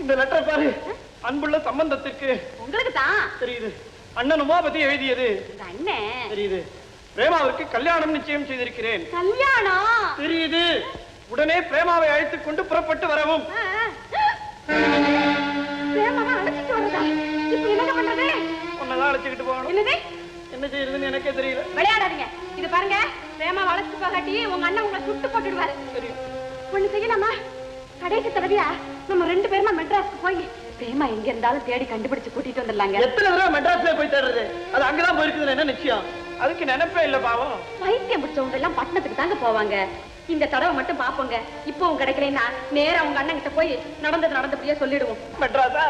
இந்த லெட்டர் பாரு. அன்புள்ள சம்பந்தத்திற்கு. உங்களுக்கு தான் தெரியுது. அண்ணன் உமாபதி எழுதியது. அண்ணன் தெரியுது. பிரேமாவிற்கு கல்யாணம் நிச்சயம் செய்திருக்கிறேன். கல்யாணம்? தெரியுது. உடனே பிரேமாவை அழைத்துக் கொண்டு புறப்பட்டு வரவும். உன்னதான் அழைச்சுக்கிட்டு போகணும். என்ன செய்யறதுன்னு எனக்கே தெரியல. விளையாடாதீங்க. இது பாருங்க. பிரேமா வளர்த்து போகாட்டி உங்க அண்ணன் உங்களை சுட்டு போட்டுடுவாரு. ஒண்ணு செய்யலாமா? கடைசி தடவையா? நம்ம ரெண்டு பேருமா மெட்ராஸ்க்கு போய் பிரேமா எங்க இருந்தாலும் தேடி கண்டுபிடிச்சு கூட்டிட்டு வந்துடலாங்க. எத்தனை தடவை மெட்ராஸ்ல போய் தேடுறது? அது அங்கதான் போயிருக்குதுன்னு என்ன நிச்சயம்? அதுக்கு நினைப்பே இல்ல பாவம். பைத்தியம் பிடிச்சவங்க எல்லாம் பட்டணத்துக்கு தாங்க போவாங்க. இந்த தடவை மட்டும் பாப்போங்க. இப்போ கிடைக்கலைன்னா நேரா உங்க அண்ணன் கிட்ட போய் நடந்தது நடந்தபடியே சொல்லிடுவோம். மெட்ராஸா?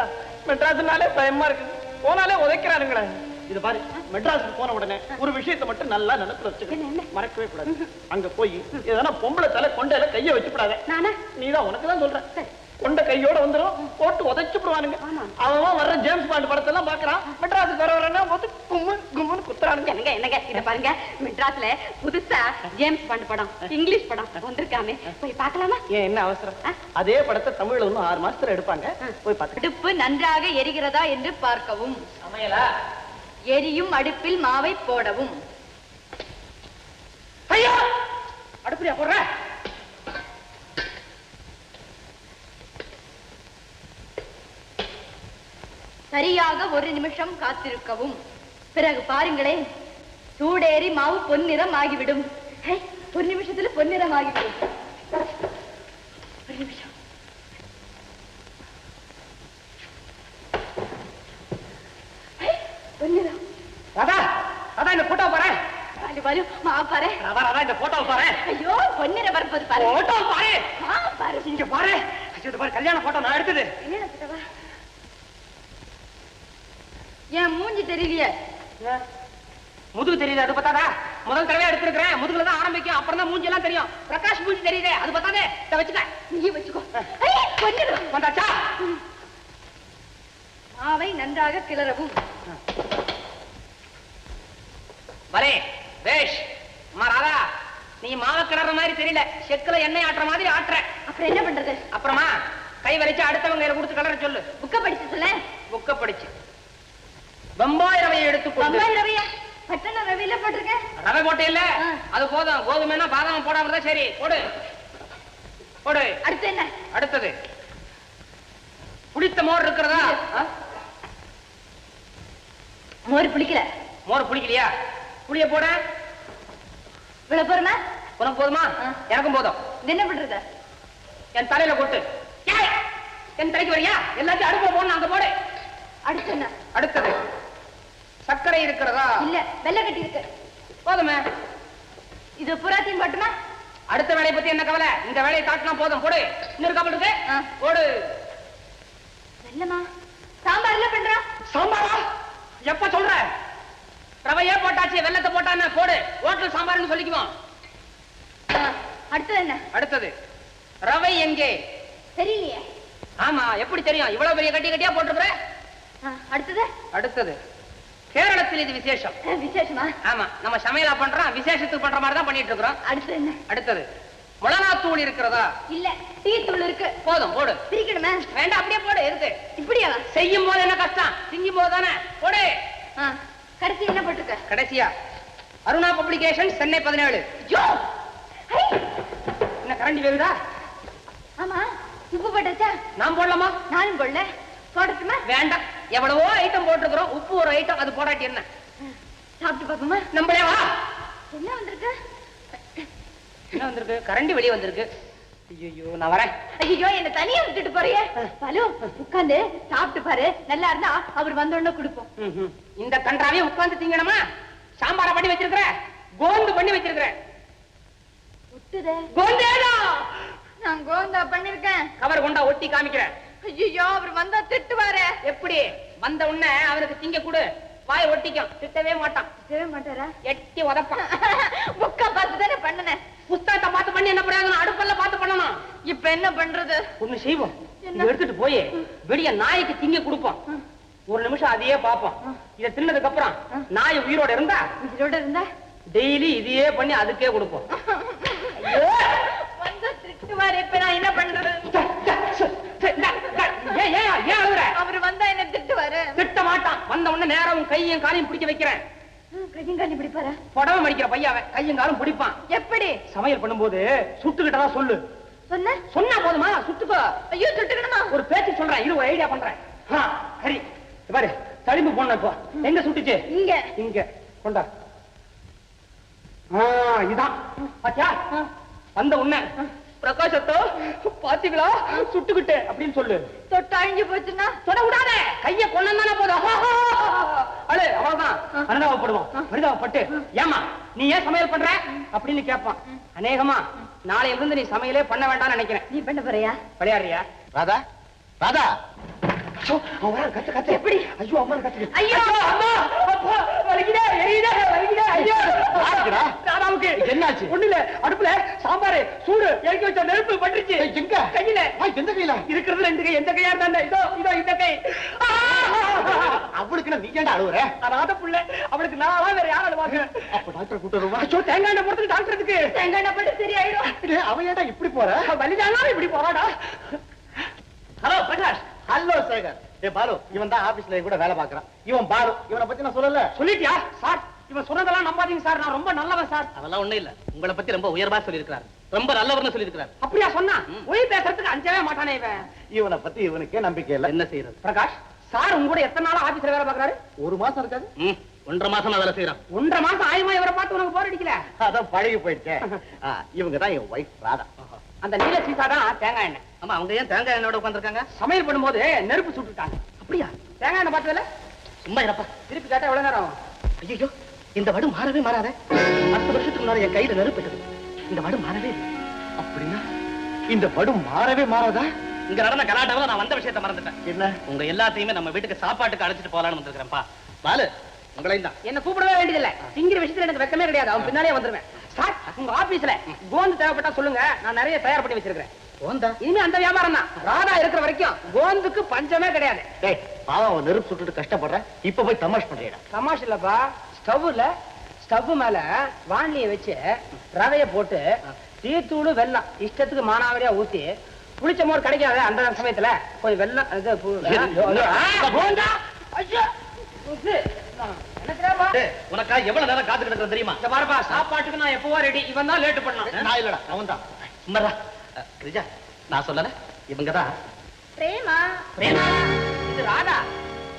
மெட்ராஸ்னாலே பயமா இருக்கு போனாலே உதைக்கிறானுங்களே. இது பாரு மெட்ராஸுக்கு போன உடனே ஒரு விஷயத்தை மட்டும் நல்லா நினைப்பு என்ன, என்ன? வச்சுக்க மறக்கவே கூடாது. அங்க போய் எதனா பொம்பளை தலை கொண்டையில கைய வச்சுப்படாத. நானா? நீதான் உனக்கு தான் சொல்றேன். கொண்ட கையோட வந்துரும் போட்டு உதைச்சு விடுவானுங்க. அவன் வர்ற ஜேம்ஸ் பாண்ட் படத்தெல்லாம் பாக்குறான் மெட்ராஸுக்கு வர வரனா வந்து கும்மன் கும்மன் குத்துறானுங்க. என்னங்க என்னங்க? இத பாருங்க. மெட்ராஸ்ல புதுசா ஜேம்ஸ் பாண்ட் படம் இங்கிலீஷ் படம் வந்திருக்காமே. போய் பார்க்கலாமா? ஏன் என்ன அவசரம்? அதே படத்தை தமிழ்ல இன்னும் ஆறு மாசத்துல எடுப்பாங்க. போய் பார்த்து நன்றாக எரிகிறதா என்று பார்க்கவும். சமையலா? எரியும் அடுப்பில் மாவை போடவும். ஐயா! அடுப்பில் போடுற? சரியாக ஒரு நிமிஷம் காத்திருக்கவும். பிறகு பாருங்களேன் சூடேறி மாவு பொன்னிறம் ஆகிவிடும். ஒரு நிமிஷத்துல பொன்னிறம் ஆகிவிடும் ஒரு நிமிஷம் ஹே, பொன்னிறம் அதான் அதான் இந்த போட்டோ பாரு வலு வலு மாவு பாரு அதான் அதான் இந்த போட்டோ பாரு ஐயோ பொன்னிறம் வரப்போது பாரு போட்டோ பாரு. பாரு. இங்க பாரு. இது பாரு. கல்யாண போட்டோ நான் எடுத்தது? என் மூஞ்சி தெரியலையே? முதுகு தெரியுது? அது பார்த்தாதா? முதல் தடவை எடுத்திருக்கிறேன். முதுகுல தான் ஆரம்பிக்கும். அப்புறம் தான் மூஞ்சி எல்லாம் தெரியும். பிரகாஷ் மூஞ்சி தெரியுதே. அது பார்த்தாதே. இதை வச்சுக்க. நீ வச்சுக்கோ. வந்தாச்சா? மாவை நன்றாக கிளறவும். வரே பேஷ் அம்மா ராதா. நீ மாவை கிளற மாதிரி தெரியல செக்குல எண்ணெய் ஆட்டுற மாதிரி ஆட்டுற. அப்புறம் என்ன பண்றது? அப்புறமா கை வலிச்சு அடுத்தவங்க கையில கொடுத்து கிளற சொல்லு. புக்க படிச்சு சொல்ல? புக்க படிச்சு. ரவையை எடுத்துக்கொண்டு பம்பாய் ரவையா? பட்டண ரவையில போட்டிருக்கேன் ரவை போட்டே இல்ல. அது போதும். கோதுமைனா பாதாம் போடாம இருந்தா சரி. போடு. போடு. அடுத்து என்ன? அடுத்தது. புளித்த மோர் இருக்கிறதா? மோர் பிடிக்கல மோர் புளிக்கலையா? புளிய போட. இவ்வளவு போறமா உனக்கு போதுமா. எனக்கும் போதும். என்ன பண்றது? என் தலையில கொட்டு. என் தலைக்கு வரியா? எல்லாத்தையும் அடுப்புல போடணும் அங்க போடு. அடுத்து என்ன? அடுத்தது. சர்க்கரை இருக்கிறதா? இல்ல வெள்ளை கட்டி இருக்கு. போதுமே. இது புறாத்தையும் போட்டுமா? அடுத்த வேலையை பத்தி என்ன கவலை? இந்த வேலையை காட்டினா போதும். போடு. இன்னொரு கவல் இருக்கு. போடு. வெள்ளமா? சாம்பார் என்ன பண்றோம் சாம்பாரா? எப்ப சொல்ற? ரவையே போட்டாச்சு வெள்ளத்தை போட்டா என்ன? போடு. ஹோட்டல் சாம்பார்னு சொல்லிக்குவோம். அடுத்தது என்ன? அடுத்தது ரவை எங்கே? தெரியலையே. ஆமா எப்படி தெரியும்? இவ்வளவு பெரிய கட்டி கட்டியா போட்டிருக்கிற? அடுத்தது? அடுத்தது கேரளத்தில் இது விசேஷம். விசேஷமா? ஆமா நம்ம சமையலா பண்றோம் விசேஷத்துக்கு பண்ற மாதிரி தான் பண்ணிட்டு இருக்கிறோம் அடுத்தது என்ன? அடுத்தது மிளகாத்தூள் இருக்கிறதா? இல்ல டீ தூள் இருக்கு. போதும் போடு. பிரிக்கணுமே? வேண்டாம் அப்படியே போடு இருக்கு இப்படியா செய்யும் போது என்ன கஷ்டம்? திங்கும் போது தானே? போடு. கடைசி என்ன போட்டிருக்க கடைசியா? அருணா பப்ளிகேஷன் சென்னை பதினேழு! என்ன கரண்டி வேகுதா ஆமா உப்பு போட்டாச்சா? நான் போடலாமா? நானும் போடல. போடட்டுமா? வேண்டாம். எவ்வளவோ ஐட்டம் போட்டிருக்கிறோம். உப்பு ஒரு ஐட்டம் அது போடாட்டி என்ன? சாப்பிட்டு பாப்போமா நம்மளே வா. என்ன வந்திருக்கு? என்ன வந்திருக்கு? கரண்டி வெளியே வந்திருக்கு. ஐயோ நான் வரேன். ஐயோ என்ன தனியா விட்டுட்டு போறியே? பலு உட்கார்ந்து சாப்பிட்டு பாரு. நல்லா இருந்தா அவர் வந்த உடனே கொடுப்போம். இந்த கன்றாவையும் உட்கார்ந்து திங்கணுமா சாம்பார பண்ணி வச்சிருக்கிற? கோந்து பண்ணி வச்சிருக்கிற? கோந்தேடா நான் கோந்தா பண்ணிருக்கேன். கவர் கொண்டா ஒட்டி காமிக்கிறேன் ஐயோ அவர் வந்தா திட்டுவாரு. எப்படி? வந்த உடனே அவனுக்கு திங்க கொடு. வாய் ஒட்டிக்கும். திட்டவே மாட்டான். செய்ய மாட்டாரா? எட்டி உதப்பான். புக்கா பார்த்து தானே பண்ணனேன். புஸ்தகத்தை பார்த்து பண்ணி என்ன பிரயோஜனம்? அடுப்பல்ல பார்த்து பண்ணணும். இப்ப என்ன பண்றது? ஒண்ணு செய்வோம். எடுத்துட்டு போய் வெளிய நாய்க்கு திங்க கொடுப்போம். ஒரு நிமிஷம் அதையே பார்ப்போம். இதை தின்னதுக்கு அப்புறம் நாய் உயிரோட இருந்தா? உயிரோட இருந்தா? டெய்லி இதையே பண்ணி அதுக்கே கொடுப்போம். இப்ப நான் என்ன பண்றது? அவரு வந்தா என்ன திட்டுவாரு? திட்ட மாட்டான். வந்த உடனே நேரம் கையும் காலையும் பிடிக்க வைக்கிறேன். கையங்காலி பிடிப்பாரா புடவை மடிக்கிற பையாவன் கையும் காலும் பிடிப்பான். எப்படி? சமையல் பண்ணும்போது சுட்டுக்கிட்டதா சொல்லு. சொன்ன? சொன்னா போதுமா? சுட்டுக்கோ. ஐயோ சுட்டுக்கணுமா? ஒரு பேச்சு சொல்றேன். இது ஒரு ஐடியா பண்றேன். சரி. பாரு தடிம்பு போன இப்போ. எங்க சுட்டுச்சு? இங்க. இங்க. கொண்டா. இதான். பாத்தியா? வந்த உன்ன. பிரகாசத்தோ பாத்தீங்களா? சுட்டுக்கிட்டு அப்படின்னு சொல்லு. தொட்டு அழிஞ்சு போச்சுன்னா? தொட விடாத. கைய கொண்டானே போதும். அழு அவ்வளவுதான். பரிதாபப்படுவான் பரிதாபப்பட்டு ஏமா நீ ஏன் சமையல் பண்ற? அப்படின்னு கேட்பான் அநேகமா நாளையில இருந்து நீ சமையலே பண்ண வேண்டாம்னு நினைக்கிறேன். நீ பண்ண போறியா? விளையாடுறியா? ராதா ராதா. அவன் வரான், கத்து கத்து. எப்படி? ஐயோ அம்மா கத்து ஐயோ! அம்மா! அப்பா வலிக்குதே? எரியுதே? வலிக்குதே? ஐயோ! யாருக்குடா? ராதாவுக்கு என்னாச்சு? ஒண்ணு இல்ல அடுப்புல சாம்பார் சூடு இறக்கி வச்ச நெருப்பு பட்டுச்சு எங்க? கையில. எந்த கையில? இருக்கிறது ரெண்டு கை எந்த கையா இருந்தா இதோ இதோ இந்த கை! அவளுக்கு நீ அழுவுற? ராத புள்ள. அவளுக்கு நாளா வேற யாரும் அழுவாங்க? அப்ப டாக்டர் கூட்டு வருவா? ஐயோ தேங்காய் எண்ணெய் போடுறதுக்கு டாக்டருக்கு தேங்காய் எண்ணெய் போட்டு சரியாயிடும் அவ ஏன்டா இப்படி போற? வலிதானா இப்படி போறாடா. ஹலோ பிரகாஷ். ஹலோ சேகர் ஏ பாலு இவன் தான் ஆபீஸ்ல கூட வேலை பாக்குறான் இவன் பாலு இவனை பத்தி நான் சொல்லல. சொல்லிட்டியா? சார் இவன் சொன்னதெல்லாம் நம்பாதீங்க சார் நான் ரொம்ப நல்லவன் சார் அதெல்லாம் ஒண்ணும் இல்ல. உங்களை பத்தி ரொம்ப உயர்வா சொல்லியிருக்கிறார். ரொம்ப நல்லவர்னு சொல்லியிருக்கிறார். அப்படியா சொன்னா? ஒய் பேசுறதுக்கு அஞ்சவே மாட்டானே இவன். இவனை பத்தி இவனுக்கே நம்பிக்கை இல்ல. என்ன செய்யறது பிரகாஷ் சார் உங்க கூட எத்தனை நாளா ஆபீஸ்ல வேலை பாக்குறாரு ஒரு மாசம் இருக்காது. ஒன்றரை மாசமா வேலை செய்யறான் ஒன்றரை மாசம் ஆயுமா இவரை பார்த்து உனக்கு போர் அடிக்கல? அதான் பழகி போயிடுச்சேன் இவங்க தான் என் ஒய்ஃப் ராதா. அந்த நீல சீசா தான் தேங்காய் எண்ணெய். ஆமா அவங்க ஏன் தேங்காய் எண்ணெயோட உட்காந்துருக்காங்க சமையல் பண்ணும்போது நெருப்பு சுட்டுட்டாங்க. அப்படியா? தேங்காய் எண்ணெய் பார்த்ததுல? சும்மா இருப்பா. திருப்பி கேட்டா எவ்வளவு நேரம் ஆகும்? ஐயோ இந்த வடு மாறவே மாறாத. பத்து வருஷத்துக்கு முன்னாடி என் கையில நெருப்பிட்டது இந்த வடு மாறவே இல்லை. அப்படின்னா இந்த படும் மாறவே மாறாதா? இங்க நடந்த கலாட்டாவில் நான் வந்த விஷயத்தை மறந்துட்டேன். என்ன? உங்க எல்லாத்தையுமே நம்ம வீட்டுக்கு சாப்பாட்டுக்கு அழைச்சிட்டு போலான்னு வந்திருக்கிறேன்ப்பா. பாலு உங்களையும் தான். என்ன கூப்பிடவே வேண்டியதில்ல. திங்கிற விஷயத்துல எனக்கு வெக்கமே கிடையாது. அவன் பின்னாலே வந்துருவேன். சார் உங்க ஆபீஸ்ல கோந்து தேவைப்பட்டா சொல்லுங்க. நான் நிறைய தயார் பண்ணி வச்சிருக்கேன் ஓந்தா இனிமே அந்த வியாபாரம் தான். ராதா இருக்கிற வரைக்கும் கோந்துக்கு பஞ்சமே கிடையாது. டேய் பாவம் அவன் நெருப்பு சுட்டுட்டு கஷ்டப்படுறேன் இப்ப போய் தமாஷ் பண்றியடா. தமாஷ் இல்லப்பா ஸ்டவ்ல ஸ்டவ் மேல வாண்டிய வச்சு ரவைய போட்டு டீத்தூள் வெல்லம் இஷ்டத்துக்கு மானாவரியா ஊத்தி புளிச்ச மோர் கிடைக்காது அந்த சமயத்துல கொஞ்சம் வெல்லம் இது உனக்கா எவ்வளவு நேரம் காத்துக்கிட்டு இருக்கிறது தெரியுமா? இந்த பாருப்பா சாப்பாட்டுக்கு நான் எப்பவோ ரெடி இவன் தான் லேட் பண்ணான் நான் இல்லடா அவன் தான். அஹ், கிரிஜா நான் சொல்லல இவங்க தான் பிரேமா. பிரேமா இது ராதா.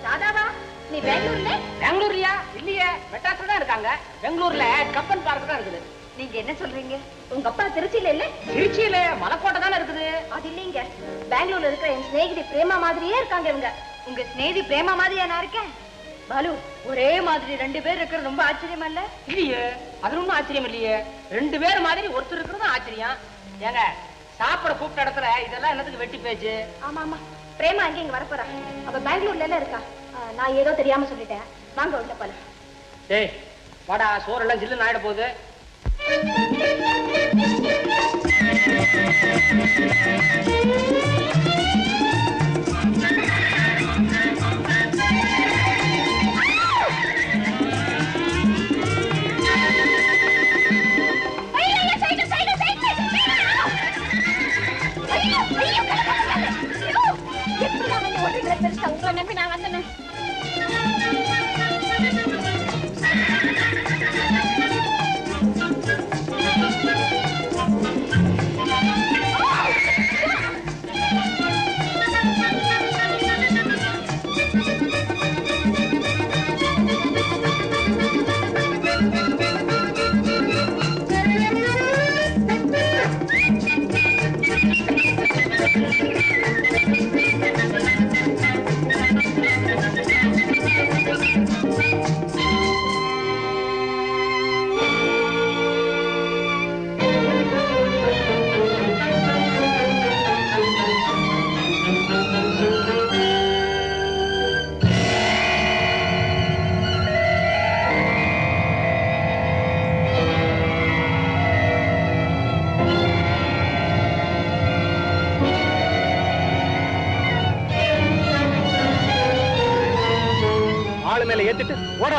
ராதாவா? நீ பெங்களூர்ல? பெங்களூர்லயா? இல்லையே மெட்ராஸ்ல தான் இருக்காங்க. பெங்களூர்ல கப்பன் பார்க் தான் இருக்குது. நீங்க என்ன சொல்றீங்க? உங்க அப்பா திருச்சியில இல்ல? திருச்சியில மலைக்கோட்டை தானே இருக்குது. அது இல்லைங்க. பெங்களூர்ல இருக்கிற என் சிநேகிதி பிரேமா மாதிரியே இருக்காங்க இவங்க. உங்க சிநேகிதி பிரேமா மாதிரியா நான் இருக்கேன்? பாலு ஒரே மாதிரி ரெண்டு பேர் இருக்கிறது ரொம்ப ஆச்சரியமா இல்ல? இல்லையே அது ஒண்ணும் ஆச்சரியம் இல்லையே. ரெண்டு பேர் மாதிரி ஒருத்தர் இருக்கிறது ஆச்சரியம். ஏங்க சாப்பிட கூப்பிட்ட இடத்துல இதெல்லாம் என்னத்துக்கு வெட்டி பேச்சு? ஆமா ஆமா பிரேமா அங்கே இங்க வரப்போறா? அவ பெங்களூர்ல எல்லாம் இருக்கா? நான் ஏதோ தெரியாம சொல்லிட்டேன். வாங்க உள்ள போல டேய் வாடா சோறு எல்லாம் ஜில்லுன்னு ஆயிட போகுது. உங்களை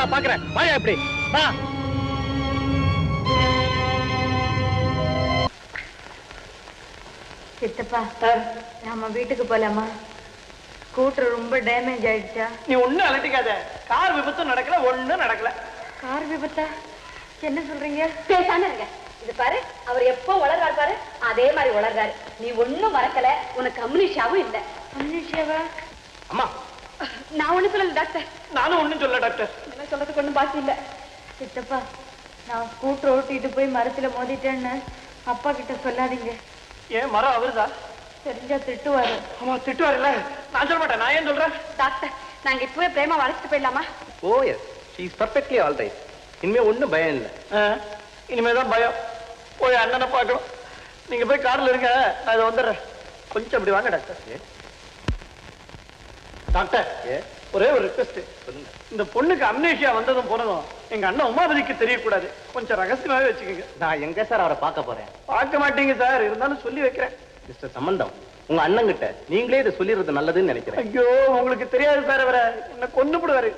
ஓடவா பாக்குறேன் வாயா இப்படி வா. சித்தப்பா நம்ம வீட்டுக்கு போலாமா? ஸ்கூட்டர் ரொம்ப டேமேஜ் ஆயிடுச்சா? நீ ஒண்ணும் அலட்டிக்காத. கார் விபத்தும் நடக்கல ஒண்ணும் நடக்கல. கார் விபத்தா? என்ன சொல்றீங்க? பேசாம இருங்க. இது பாரு அவர் எப்போ வளர்றாரு பாரு? அதே மாதிரி வளர்றாரு நீ ஒண்ணும் மறக்கல. உனக்கு அம்னிஷாவும் இல்ல. அம்னிஷாவா அம்மா நான் ஒண்ணு சொல்லல டாக்டர். நானும் ஒண்ணும் சொல்ல டாக்டர். என்ன சொல்றதுக்கு ஒண்ணும் பாக்கி இல்ல. சித்தப்பா நான் ஸ்கூட்டர் ஓட்டிட்டு போய் மரத்துல மோதிட்டேன்னு அப்பா கிட்ட சொல்லாதீங்க. ஏன் மரம் அவருதா? தெரிஞ்சா திட்டுவாரு. ஆமா திட்டுவாருல்ல. நான் சொல்ல மாட்டேன். நான் ஏன் சொல்றேன்? டாக்டர் நாங்க இப்பவே பிரேமா வளைச்சிட்டு போயிடலாமா? ஓ yes she is perfectly all right இனிமே ஒன்றும் பயம் இல்லை. இனிமே தான் பயம். போய் அண்ணனை பார்க்கணும். நீங்க போய் கார்ல இருங்க. நான் இதை வந்துடுறேன். கொஞ்சம் அப்படி வாங்க டாக்டர். டாக்டர் ஒரே ஒரு ரிக்வெஸ்ட் இந்த பொண்ணுக்கு அம்னேஷியா வந்ததும் போனதும் எங்க அண்ணன் உமாபதிக்கு தெரியக்கூடாது. கொஞ்சம் ரகசியமாவே வச்சுக்கோங்க. நான் எங்க சார் அவரை பார்க்க போறேன்? பார்க்க மாட்டீங்க சார். இருந்தாலும் சொல்லி வைக்கிறேன். மிஸ்டர் சம்பந்தம் உங்க அண்ணங்கிட்ட நீங்களே இதை சொல்லிடுறது நல்லதுன்னு நினைக்கிறேன். ஐயோ உங்களுக்கு தெரியாது சார் அவரை. என்ன கொண்டு விடுவாரு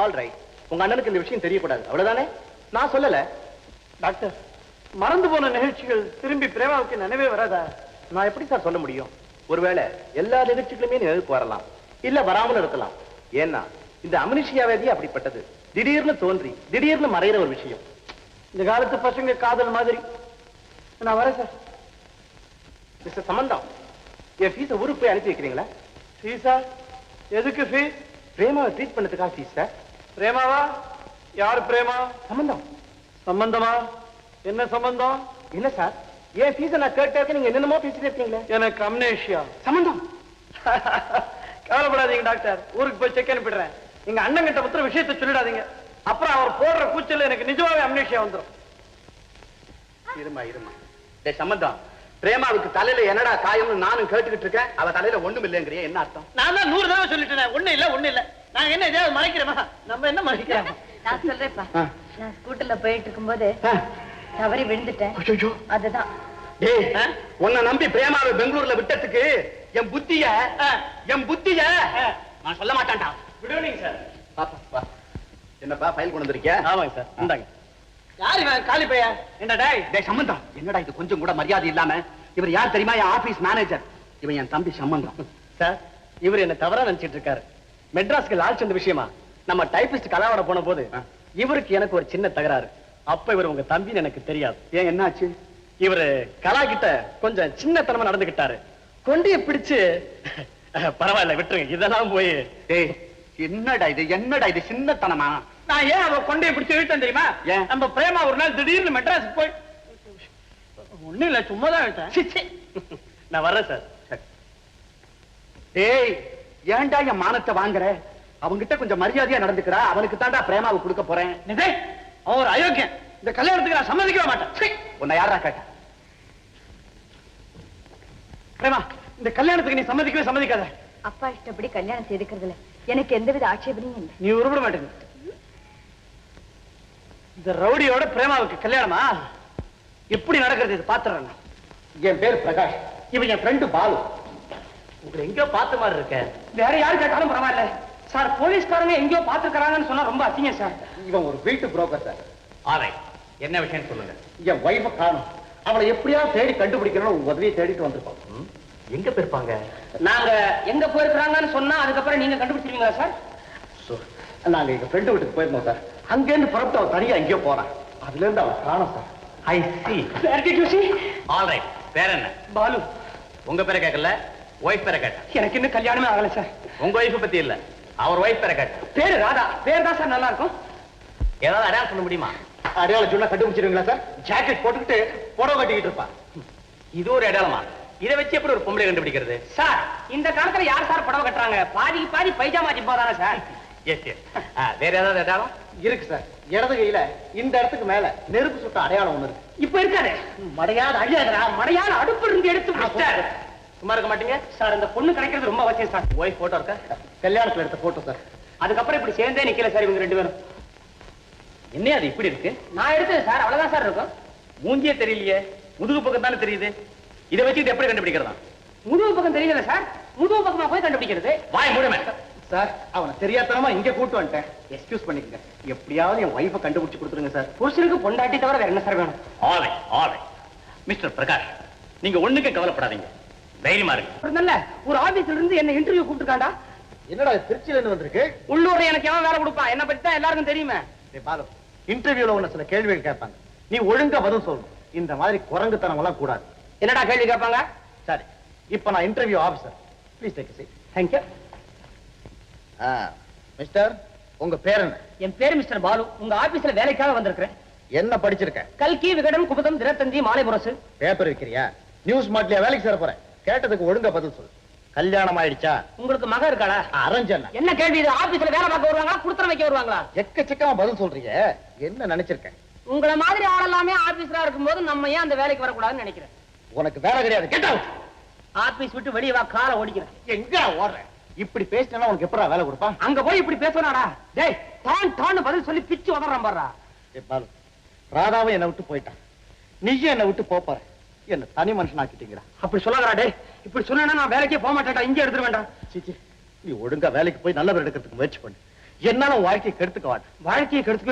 ஆல் ரைட் உங்க அண்ணனுக்கு இந்த விஷயம் தெரியக்கூடாது. அவ்வளவுதானே? நான் சொல்லல. டாக்டர் மறந்து போன நிகழ்ச்சிகள் திரும்பி பிரேமாவுக்கு நினைவே வராதா? நான் எப்படி சார் சொல்ல முடியும்? ஒருவேளை எல்லா நிகழ்ச்சிகளுமே நினைவுக்கு வரலாம். இல்ல வராமல் இருக்கலாம். ஏன்னா இந்த அமினிஷியா வேதி அப்படிப்பட்டது. திடீர்னு தோன்றி திடீர்னு மறையிற ஒரு விஷயம். இந்த காலத்து பசங்க காதல் மாதிரி. நான் வரேன் சார். மிஸ்டர் சம்பந்தம் என் ஃபீஸை ஊருக்கு போய் அனுப்பி வைக்கிறீங்களா? ஃபீஸா எதுக்கு ஃபீஸ் பிரேமாவை ட்ரீட் பண்ணதுக்காக ஃபீஸ் சார். பிரேமாவா? யார் பிரேமா? சம்பந்தம் சம்பந்தமா? என்ன சம்பந்தம்? இல்ல சார். என் ஃபீஸை நான் கேட்டே இருக்கேன் நீங்க என்னென்னமோ பேசிட்டு இருக்கீங்களே. எனக்கு அம்னேஷியா சம்பந்தம் கவலைப்படாதீங்க டாக்டர். ஊருக்கு போய் செக் அனுப்பிடுறேன். எங்க அண்ணன் கிட்ட பத்திர விஷயத்தை சொல்லிடாதீங்க. அப்புறம் அவர் போடுற கூச்சல் எனக்கு நிஜமாவே அம்னேஷியா வந்துரும். இருமா இருமா. டேய் சம்பந்தம். பிரேமாவுக்கு தலையில என்னடா காயம்னு நானும் கேட்டுக்கிட்டு இருக்கேன். அவ தலையில ஒண்ணும் இல்லைங்கிறிய என்ன அர்த்தம்? நான் தான் நூறு தடவை சொல்லிட்டேன் ஒண்ணு இல்ல ஒண்ணு இல்ல. நாங்க என்ன எதையாவது மறைக்கிறோமா? நம்ம என்ன மறைக்கிறோம்? நான் சொல்றேன்ப்பா. நான் ஸ்கூட்டர்ல போயிட்டு இருக்கும்போது. தவறி விழுந்துட்டேன். அதுதான். டேய்? உன்னை நம்பி பிரேமாவை பெங்களூர்ல விட்டதுக்கு என் புத்திய. என் புத்திய. நான் சொல்ல மாட்டேன்டா. குட் ஈவினிங் சார் பாப்பா வா. என்னப்பா ஃபைல் கொண்டு வந்திருக்கியா? ஆமாங்க சார் இந்தாங்க. யார் இவன் காலி பையன்? என்ன டாய்? டேய் சம்பந்தம். என்னடா இது கொஞ்சம் கூட மரியாதை இல்லாம? இவர் யார் தெரியுமா என் ஆபீஸ் மேனேஜர் இவன் என் தம்பி சம்பந்தம். சார் இவர் என்ன தவறா நினைச்சிட்டு இருக்காரு. மெட்ராஸ்க்கு லால் சந்த் விஷயமா? நம்ம டைபிஸ்ட் கலாவோட போன போது. இவருக்கு எனக்கு ஒரு சின்ன தகராறு. அப்ப இவர் உங்க தம்பின்னு எனக்கு தெரியாது. ஏன் என்னாச்சு? இவரு கலா கிட்ட கொஞ்சம் சின்னத்தனமா நடந்துகிட்டாரு. கொண்டிய பிடிச்சு. பரவாயில்ல விட்டுருங்க. இதெல்லாம் போய் டேய் என்னடா இது? என்னடா இது? சின்னத்தனமா? நான் ஏன் அவ கொண்டைய பிடிச்சு இழுத்தேன் தெரியுமா? ஏன்? நம்ம பிரேமா ஒரு நாள் திடீர்னு மெட்ராஸ் போய் ஒண்ணும் இல்ல சும்மா தான் இழுத்தேன் நான் வர்றேன் சார். டேய் ஏன்டா என் மானத்தை வாங்குற? அவன்கிட்ட கொஞ்சம் மரியாதையா நடந்துக்கிறா. அவனுக்கு தான்டா பிரேமாவை கொடுக்க போறேன். நிதே, அவன் ஒரு அயோக்கியன். இந்த கல்யாணத்துக்கு நான் சம்மதிக்கவே மாட்டேன். உன்னை யாரா கேட்ட? பிரேமா இந்த கல்யாணத்துக்கு நீ சம்மதிக்கவே சம்மதிக்காத. அப்பா இஷ்டப்படி கல்யாணம் செய்துக்கிறதுல எனக்கு எந்தவித ஆட்சேபனையும் இல்லை. நீ உருப்பட மாட்டேங்க இந்த ரவுடியோட பிரேமாவுக்கு கல்யாணமா? எப்படி நடக்கிறது இது? பாத்துறேன். என் பேர் பிரகாஷ். இவன் என் ஃப்ரெண்டு பாலு. உங்களை எங்கேயோ பார்த்த மாதிரி இருக்க. வேற யாரு கேட்டாலும் பரவாயில்ல சார் போலீஸ்காரங்க எங்கேயோ பாத்துக்கிறாங்கன்னு சொன்னா ரொம்ப அசிங்கம் சார். இவன் ஒரு வீட்டு புரோக்கர் சார். ஆரை என்ன விஷயம் சொல்லுங்க. என் ஒய்ஃபை காணும். அவளை எப்படியாவது தேடி கண்டுபிடிக்கணும் உங்க உதவியை தேடிட்டு வந்திருக்கோம். எங்க போயிருப்பாங்க? நாங்க எங்க போயிருக்கிறாங்கன்னு சொன்னா அதுக்கப்புறம் நீங்க கண்டுபிடிச்சிருவீங்களா சார்? நாங்க எங்க ஃப்ரெண்டு வீட்டுக்கு போயிருந்தோம் சார். அங்கேருந்து புறப்பட்டு அவன் தனியா எங்கேயோ போறான். அதுல இருந்து அவன் காணும் sir. I see all right வேற என்ன? பாலு. உங்க பேரை கேட்கல? ஒய்ஃப் பேரை கேட்டேன் எனக்கு இன்னும் கல்யாணமே ஆகல சார். உங்க ஒய்ஃப் பத்தி இல்ல. அவர் ஒய்ஃப் பேரை கேட்டேன் பேரு ராதா. பேர் தான் சார் நல்லா இருக்கும். ஏதாவது அடையாளம் சொல்ல முடியுமா? அடையாளம் சொன்னா கண்டுபிடிச்சிருவீங்களா சார்? ஜாக்கெட் போட்டுக்கிட்டு புடவை கட்டிக்கிட்டு இருப்பான் இது ஒரு அடையாளமா? இதை வச்சு எப்படி ஒரு பொம்பளை கண்டுபிடிக்கிறது? சார் இந்த காலத்துல யார் சார் புடவை கட்டுறாங்க? பாதிக்கு பாதி பைஜாமா ஜிப்பா தானே சார்? எஸ் எஸ் வேற ஏதாவது அடையாளம்? இருக்கு சார். இடது கையில இந்த இடத்துக்கு மேல நெருப்பு சுட்ட அடையாளம் ஒண்ணு இருக்கு. இப்ப இருக்காது மடையாத அழியாதரா மடையாத அடுப்பு இருந்து எடுத்து சும்மா இருக்க மாட்டீங்க? சார் இந்த பொண்ணு கிடைக்கிறது ரொம்ப அவசியம் சார். ஒய்ஃப் போட்டோ இருக்கா? கல்யாணத்துல எடுத்த போட்டோ சார். அதுக்கப்புறம் இப்படி சேர்ந்தே நிக்கல சார் இவங்க ரெண்டு பேரும். என்ன அது இப்படி இருக்கு? நான் எடுத்தது சார் அவ்வளவுதான் சார் இருக்கும். மூஞ்சியே தெரியலையே. முதுகு பக்கம் தானே தெரியுது? இதை வச்சு இது எப்படி கண்டுபிடிக்கிறதா முதுகு பக்கம் தெரியல சார். முதுகு பக்கமா போய் கண்டுபிடிக்கிறது. வாய் மூடுமே சார் அவனை தெரியாதனமா இங்க கூட்டு வந்துட்டேன். எக்ஸ்கியூஸ் பண்ணிக்கங்க. எப்படியாவது என் ஒய்ஃபை கண்டுபிடிச்சு கொடுத்துருங்க சார். புருஷனுக்கு பொண்டாட்டி தவிர வேற என்ன சார் வேணும்? ஆலை ஆலை. மிஸ்டர் பிரகாஷ் நீங்க ஒண்ணுக்கு கவலைப்படாதீங்க. தைரியமா இருக்கு நல்ல ஒரு ஆபீஸ்ல இருந்து என்ன இன்டர்வியூ கூப்பிட்டுருக்காண்டா என்னடா திருச்சியில இருந்து வந்திருக்கு? உள்ளூர்ல எனக்கு எவன் வேலை கொடுப்பான் என்ன பத்தி தான் எல்லாருக்கும் தெரியுமே. பாலு. இன்டர்வியூல உன்ன சில கேள்விகள் கேட்பாங்க. நீ ஒழுங்கா பதில் சொல்லணும். இந்த மாதிரி குரங்குத்தனம் எல்லாம் கூடாது. என்னடா கேள்வி கேட்பாங்க? சரி இப்ப நான் interview officer please take seat thank you mister உங்க பேர் என்ன? என் பேரு மிஸ்டர் பாலு. உங்க ஆபீஸ்ல வேலைக்காக வந்திருக்கிறேன். என்ன படிச்சிருக்க? கல்கி விகடன் குமுதம் தினத்தந்தி மாலை முரசு. பேப்பர் விக்கிறியா? நியூஸ் மாட்லியா வேலைக்கு சேர போறேன். கேட்டதுக்கு ஒழுங்கா பதில் சொல்லு. கல்யாணம் ஆயிடுச்சா உங்களுக்கு மகன் இருக்காளா? அரஞ்சன என்ன கேள்வி இது? ஆபீஸ்ல வேலை பார்க்க வருவாங்களா? குடுத்தனம் வைக்க வருவாங்களா? எக்கச்சக்கமா பதில் சொல்றீங்க. என்ன நினைச்சிருக்க உங்களை மாதிரி ஆளெல்லாமே ஆபீஸ்ல இருக்கும்போது நம்ம ஏன் அந்த வேலைக்கு வரக்கூடாதுன்னு நினைக்கிறேன்? உனக்கு வேலை கிடையாது. கெட் அவுட் ஆபீஸ் விட்டு வெளியே வா காலை ஓடிக்கிறேன். எங்க ஓடுற? இப்படி பேசினா உனக்கு எப்படா வேலை கொடுப்பான் அங்க போய் இப்படி பேசுவானாடா? டேய் தான் தான் பதில் சொல்லி பிச்சு உதறான் பாலு ராதாவும் என்னை விட்டு போயிட்டான். நீயும் என்னை விட்டு போப்பாரு என்ன தனி மனுஷன் ஆக்கிட்டீங்கடா அப்படி சொல்லாதடா டேய். இப்படி சொன்னா நான் வேலைக்கே போக மாட்டேன்டா. இங்கே எடுத்துட வேண்டாம். சீச்சி நீ ஒழுங்கா வேலைக்கு போய் நல்லவர் எடுக்கிறதுக்கு முயற்சி பண்ணு. என்னால வாழ்க்கையை கெடுத்துக்க வாழ்க்கையை கெடுத்து